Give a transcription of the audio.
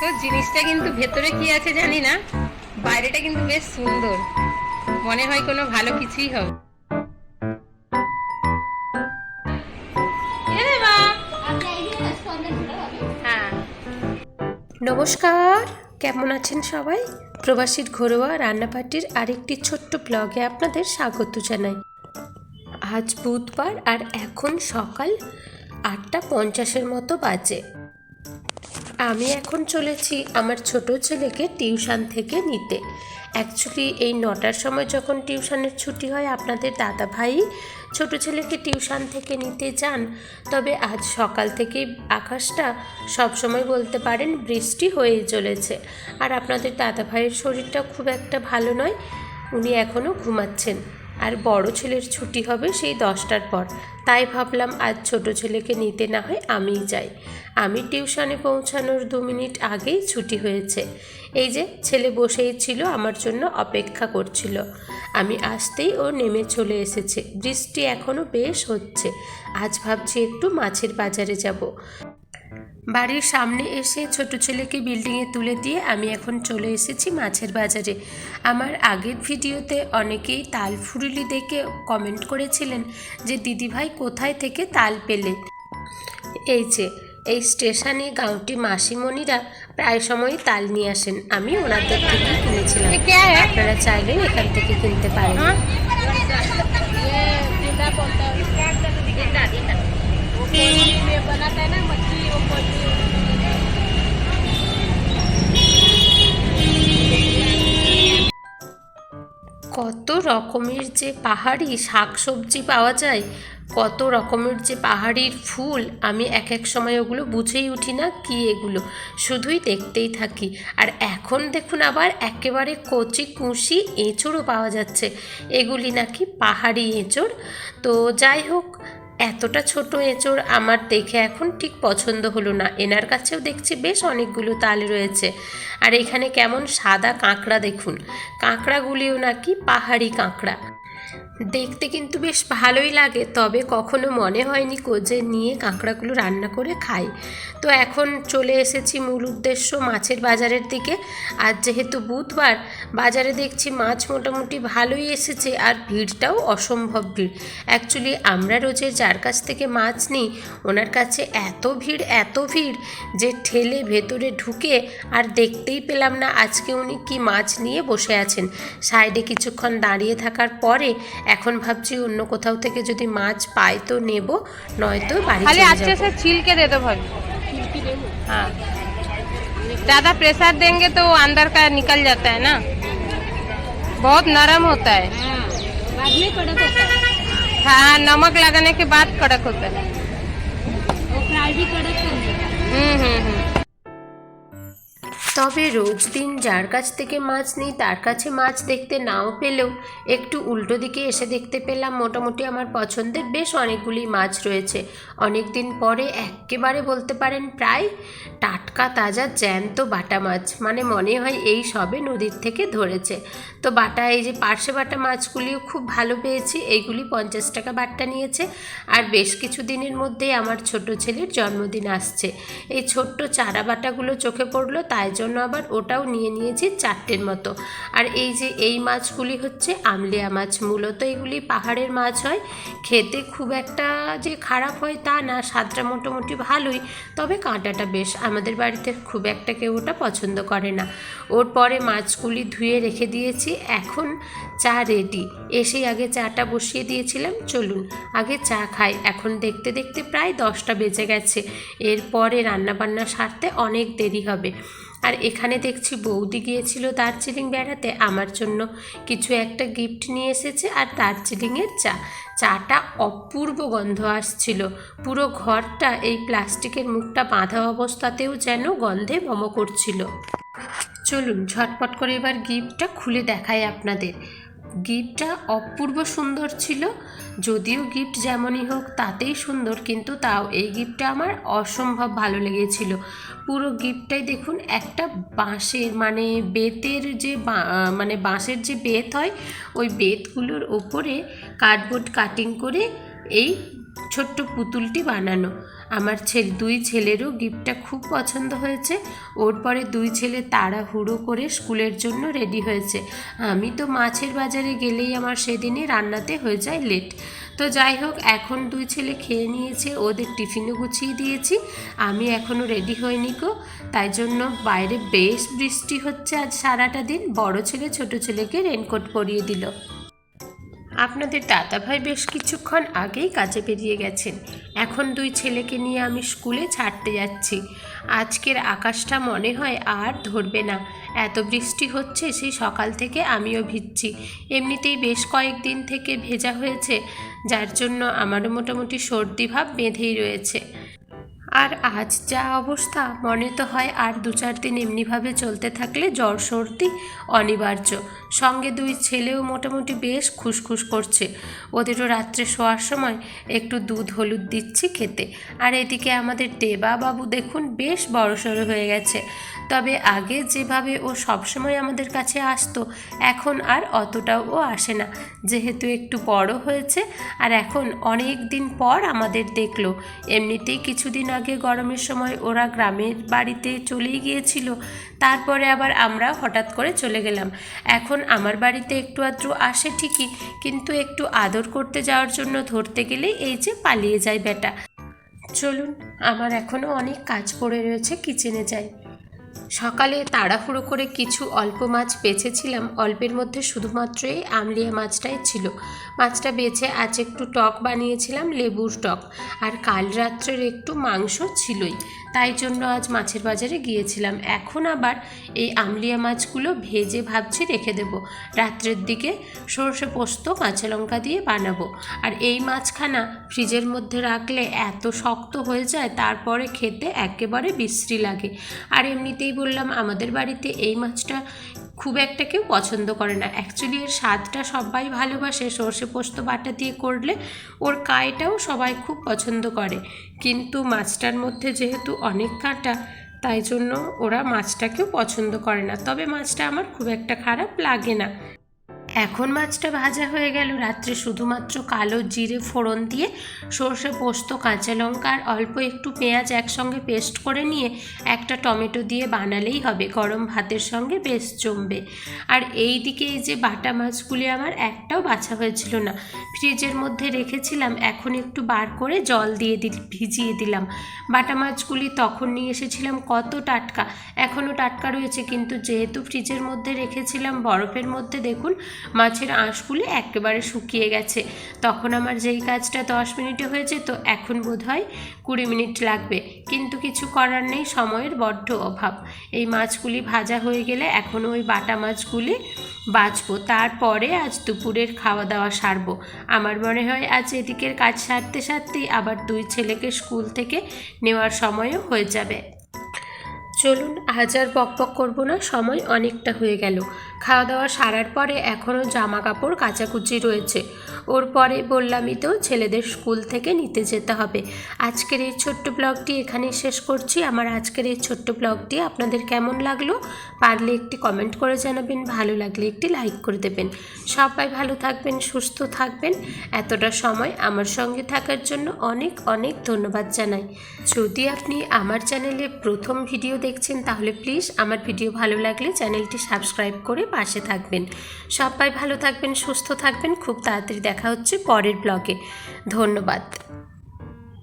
তো জিনিসটা কিন্তু ভেতরে কি আছে জানি না, বাইরেটা কিন্তু বেশ সুন্দর। মনে হয় কোনো ভালো কিছুই হবে। হ্যাঁ। নমস্কার, কেমন আছেন সবাই? প্রবাসীর ঘরোয়া রান্নাপাটির আরেকটি ছোট্ট ব্লগে আপনাদের স্বাগত জানাই। আজ বুধবার আর এখন সকাল আটটা পঞ্চাশের মতো বাজে। আমি এখন চলেছি আমার ছোট ছেলেকে টিউশন থেকে নিতে। অ্যাকচুয়ালি এই নটার সময় যখন টিউশনের ছুটি হয়, আপনাদের দাদা ভাই ছোট ছেলেকে টিউশন থেকে নিতে যান। তবে আজ সকাল থেকেই আকাশটা সবসময় বলতে পারেন বৃষ্টি হয়েই চলেছে। আর আপনাদের দাদা ভাইয়ের শরীরটা খুব একটা ভালো নয়, উনি এখনও ঘুমাচ্ছেন। আর বড় ছেলের ছুটি হবে সেই দশটার পর। তাই ভাবলাম আজ ছোট ছেলেকে নিতে না হয় আমিই যাই। আমি টিউশনে পৌঁছানোর দু মিনিট আগেই ছুটি হয়েছে। এই যে, ছেলে বসেই ছিল, আমার জন্য অপেক্ষা করছিল। আমি আসতেই ও নেমে চলে এসেছে। বৃষ্টি এখনও বেশ হচ্ছে। আজ ভাবছি একটু মাছের বাজারে যাব। বাড়ির সামনে এসে ছোট ছেলেকে বিল্ডিংয়ে তুলে দিয়ে আমি এখন চলে এসেছি মাছের বাজারে। আমার আগের ভিডিওতে অনেকেই তাল ফুরুলি দেখে কমেন্ট করেছিলেন যে দিদিভাই কোথায় থেকে তাল পেলেন? এই যে এই স্টেশনে গাঁওটি মাসিমণিরা প্রায় সময় তাল নিয়ে আসেন। আমি ওনাদের থেকে কিনেছিলাম। আপনারা চাইলে এখান থেকে কিনতে পারেন। হ্যাঁ? কত রকমের যে পাহাড়ি শাক সবজি পাওয়া যায়, কত রকমের যে পাহাড়ির ফুল, আমি এক এক সময় ওগুলো বুঝেই উঠি না কি এগুলো। শুধুই দেখতেই থাকি। আর এখন দেখুন আবার একেবারে কচি কুঁশি এঁচড়ও পাওয়া যাচ্ছে। এগুলি নাকি পাহাড়ি এঁচড়। তো যাই হোক এতটা ছোট এঁচড় আমার দেখে এখন ঠিক পছন্দ হলো না। এনার কাছেও দেখছি বেশ অনেকগুলো তাল রয়েছে। আর এখানে কেমন সাদা কাঁকড়া দেখুন। কাঁকড়াগুলিও নাকি পাহাড়ি কাঁকড়া। দেখতে কিন্তু বেশ ভালোই লাগে, তবে কখনো মনে হয়নি কো যে নিয়ে কাঁকড়াগুলো রান্না করে খাই। তো এখন চলে এসেছি মূল উদ্দেশ্য মাছের বাজারের দিকে। আর যেহেতু বুধবার, বাজারে দেখছি মাছ মোটামুটি ভালোই এসেছে আর ভিড়টাও অসম্ভব ভিড়। অ্যাকচুয়ালি আমরা রোজের যার কাছ থেকে মাছ নিই, ওনার কাছে এত ভিড় এত ভিড় যে ঠেলে ভেতরে ঢুকে আর দেখতেই পেলাম না আজকে উনি কি মাছ নিয়ে বসে আছেন। সাইডে কিছুক্ষণ দাঁড়িয়ে থাকার পরে এখন ভাবছি অন্য কোথাও থেকে যদি মাছ পাই তো নেব নয়তো বাড়ি खाली চলে अच्छे যাবো। से छील के दे दो भाभी हाँ ज़्यादा प्रेशर देंगे तो वो अंदर का निकल जाता है ना बहुत नरम होता है बाद में कड़क होता है हाँ नमक लगाने के बाद कड़क होता है वो फ्राई भी कड़क कर देता है हम्म हम्म हम्म তবে রোজ দিন যার কাছ থেকে মাছ নিই, তার কাছে মাছ দেখতে নাও পেলেও একটু উল্টো দিকে এসে দেখতে পেলাম মোটামুটি আমার পছন্দের বেশ অনেকগুলি মাছ রয়েছে। অনেক দিন পরে একেবারে বলতে পারেন প্রায় টাটকা তাজা জ্যান্ত বাটা মাছ মানে মনে হয় এই সবে নদীর থেকে ধরেছে। তো বাটা, এই যে পার্শে বাটা মাছগুলিও খুব ভালো পেয়েছি, এইগুলি পঞ্চাশ টাকা বাট্টা নিয়েছে। আর বেশ কিছু দিনের মধ্যেই আমার ছোট ছেলের জন্মদিন আসছে। এই ছোট্ট চারা বাটাগুলো চোখে পড়ল, তাই জন্য আবার ওটাও নিয়ে নিয়েছি চারটের মতো। আর এই যে এই মাছগুলি হচ্ছে আমলিয়া মাছ, মূলত এগুলি পাহাড়ের মাছ হয়। খেতে খুব একটা যে খারাপ হয় তা না, স্বাদটা মোটামুটি ভালোই। তবে কাঁটাটা বেশ, আমাদের বাড়িতে খুব একটা কেউ ওটা পছন্দ করে না। ওর পরে মাছগুলি ধুয়ে রেখে দিয়েছি, এখন চা রেডি এসেই আগে চাটা বসিয়ে দিয়েছিলাম, চলুন আগে চা খাই। এখন দেখতে দেখতে প্রায় দশটা বেজে গেছে। এরপরে রান্নাবান্না সারতে অনেক দেরি হবে। আর এখানে দেখছি বৌদি গিয়েছিল দার্জিলিং বেড়াতে। আমার জন্য কিছু একটা গিফট নিয়ে এসেছে আর দার্জিলিংয়ের চা। চাটা অপূর্ব গন্ধ আসছিল। পুরো ঘরটা এই প্লাস্টিকের মুখটা বাঁধা অবস্থাতেও যেন গন্ধে মম করছিল। চলুন ঝটপট করে এবার গিফটটা খুলে দেখাই আপনাদের। গিফটটা অপূর্ব সুন্দর ছিল। যদিও গিফট যেমনই হোক তাতেই সুন্দর, কিন্তু তাও এই গিফটটা আমার অসম্ভব ভালো লেগেছিল। পুরো গিফটটাই দেখুন, একটা বাঁশের মানে বেতের যে মানে বাঁশের যে বেত হয়, ওই বেতগুলোর ওপরে কার্ডবোর্ড কাটিং করে এই ছোট্ট পুতুলটি বানানো। আমার ছেলে দুই ছেলেরও গিফটটা খুব পছন্দ হয়েছে। ওর পরে দুই ছেলে তাড়াহুড়ো করে স্কুলের জন্য রেডি হয়েছে। আমি তো মাছের বাজারে গেলেই আমার সেদিনই রান্নাতে হয়ে যায় লেট। তো যাই হোক, এখন দুই ছেলে খেয়ে নিয়েছে, ওদের টিফিনও গুছিয়ে দিয়েছি। আমি এখনও রেডি হইনি গো। তাই জন্য বাইরে বেশ বৃষ্টি হচ্ছে আজ সারাটা দিন। বড় ছেলে ছোট ছেলেকে রেনকোট পরিয়ে দিল। আপনাদের দাদাভাই বেশ কিছুক্ষণ আগেই কাজে বেরিয়ে গেছেন। এখন দুই ছেলেকে নিয়ে আমি স্কুলে ছাড়তে যাচ্ছি। আজকের আকাশটা মনে হয় আর ধরবে না। এত বৃষ্টি হচ্ছে, সেই সকাল থেকে আমিও ভিজছি। এমনিতেই বেশ কয়েকদিন থেকে ভেজা হয়েছে, যার জন্য আমারও মোটামুটি সর্দি ভাব বেঁধেই রয়েছে। আর আজ যা অবস্থা, মনে তো হয় আর দু চার দিন এমনিভাবে চলতে থাকলে জ্বর, সর্দি অনিবার্য। সঙ্গে দুই ছেলেও মোটামুটি বেশ খুসখুস করছে। ওদেরও রাত্রে শোয়ার সময় একটু দুধ হলুদ দিচ্ছি খেতে। আর এদিকে আমাদের দেবা বাবু দেখুন বেশ বড়সড় হয়ে গেছে। তবে আগে যেভাবে ও সবসময় আমাদের কাছে আসতো, এখন আর অতটাও ও আসে না। যেহেতু একটু বড় হয়েছে, আর এখন অনেক দিন পর আমাদের দেখল। এমনিতেই কিছুদিন আগে গরমের সময় ওরা গ্রামের বাড়িতে চলেই গিয়েছিল। তারপরে আবার আমরা হঠাৎ করে চলে গেলাম। এখন আমার বাড়িতে একটু আধটু আসে ঠিকই, কিন্তু একটু আদর করতে যাওয়ার জন্য ধরতে গেলেই এই যে পালিয়ে যায় বেটা চলুন, আমার এখনও অনেক কাজ পড়ে রয়েছে কিচেনে যাই। সকালে তাড়াহুড়ো করে কিছু অল্প মাছ বেছেছিলাম। অল্পের মধ্যে শুধুমাত্র এই আমলিয়া মাছটাই ছিল। মাছটা বেছে আজ একটু টক বানিয়েছিলাম, লেবুর টক। আর কাল রাত্রের একটু মাংস ছিলই। তাই জন্য আজ মাছের বাজারে গিয়েছিলাম। এখন আবার এই আমলিয়া মাছগুলো ভেজে ভাবছি রেখে দেব। রাত্রের দিকে সর্ষে পোস্ত, কাঁচা লঙ্কা দিয়ে বানাবো। আর এই মাছখানা ফ্রিজের মধ্যে রাখলে এত শক্ত হয়ে যায়, তারপরে খেতে একেবারে বিশ্রী লাগে। আর এমনিতেই বললাম, আমাদের বাড়িতে এই মাছটা খুব একটা কেউ পছন্দ করে না। অ্যাকচুয়ালি এর স্বাদটা সবাই ভালোবাসে। সর্ষে পোস্ত বাটা দিয়ে করলে ওর কায়টাও সবাই খুব পছন্দ করে। কিন্তু মাছটার মধ্যে যেহেতু অনেক কাঁটা, তাই জন্য ওরা মাছটাকেও পছন্দ করে না। তবে মাছটা আমার খুব একটা খারাপ লাগে না। এখন মাছটা ভাজা হয়ে গেল। রাত্রে শুধুমাত্র কালো জিরে ফোড়ন দিয়ে সর্ষে পোস্ত, কাঁচা লঙ্কা আর অল্প একটু পেঁয়াজ একসঙ্গে পেস্ট করে নিয়ে একটা টমেটো দিয়ে বানালেই হবে। গরম ভাতের সঙ্গে বেশ জমবে। আর এই দিকে এই যে বাটা মাছগুলি আমার একটাও বাছা হয়েছিল না। ফ্রিজের মধ্যে রেখেছিলাম, এখন একটু বার করে জল দিয়ে দিল, ভিজিয়ে দিলাম। বাটা মাছগুলি তখন নিয়ে এসেছিলাম কত টাটকা, এখনও টাটকা রয়েছে। কিন্তু যেহেতু ফ্রিজের মধ্যে রেখেছিলাম, বরফের মধ্যে দেখুন মাছের আঁশগুলি একেবারে শুকিয়ে গেছে। তখন আমার যেই কাজটা দশ মিনিটে হয়ে যেত এখন বোধ হয় কুড়ি মিনিট লাগবে। কিন্তু কিছু করার নেই, সময়ের বড্ড অভাব। এই মাছগুলি ভাজা হয়ে গেলে এখন ওই বাটা মাছগুলি বাছবো তারপরে আজ দুপুরের খাওয়া দাওয়া সারবো। আমার মনে হয় আজ এদিকের কাজ সারতে সারতেই আবার দুই ছেলেকে স্কুল থেকে নেওয়ার সময়ও হয়ে যাবে। চলুন, আজ আর বক বক করব না, সময় অনেকটা হয়ে গেল। খাওয়া দাওয়া সারার পরে এখনও জামা কাপড় কাচাকুচি রয়েছে। ওর পরে বললামই তো ছেলেদের স্কুল থেকে নিতে যেতে হবে। আজকের এই ছোট্ট ব্লগটি এখানে শেষ করছি। আমার আজকের এই ছোট্ট ব্লগটি আপনাদের কেমন লাগল পারলে একটি কমেন্ট করে জানাবেন, ভালো লাগলে একটি লাইক করে দেবেন। সবাই ভালো থাকবেন, সুস্থ থাকবেন। এতটা সময় আমার সঙ্গে থাকার জন্য অনেক অনেক ধন্যবাদ জানাই। যদি আপনি আমার চ্যানেলে প্রথম ভিডিও দেখছেন তাহলে প্লিজ আমার ভিডিও ভালো লাগলে চ্যানেলটি সাবস্ক্রাইব করে পাশে থাকবেন। সবাই ভালো থাকবেন সুস্থ থাকবেন। খুব তাড়াতাড়ি দেখা হচ্ছে পরের ব্লগে। ধন্যবাদ।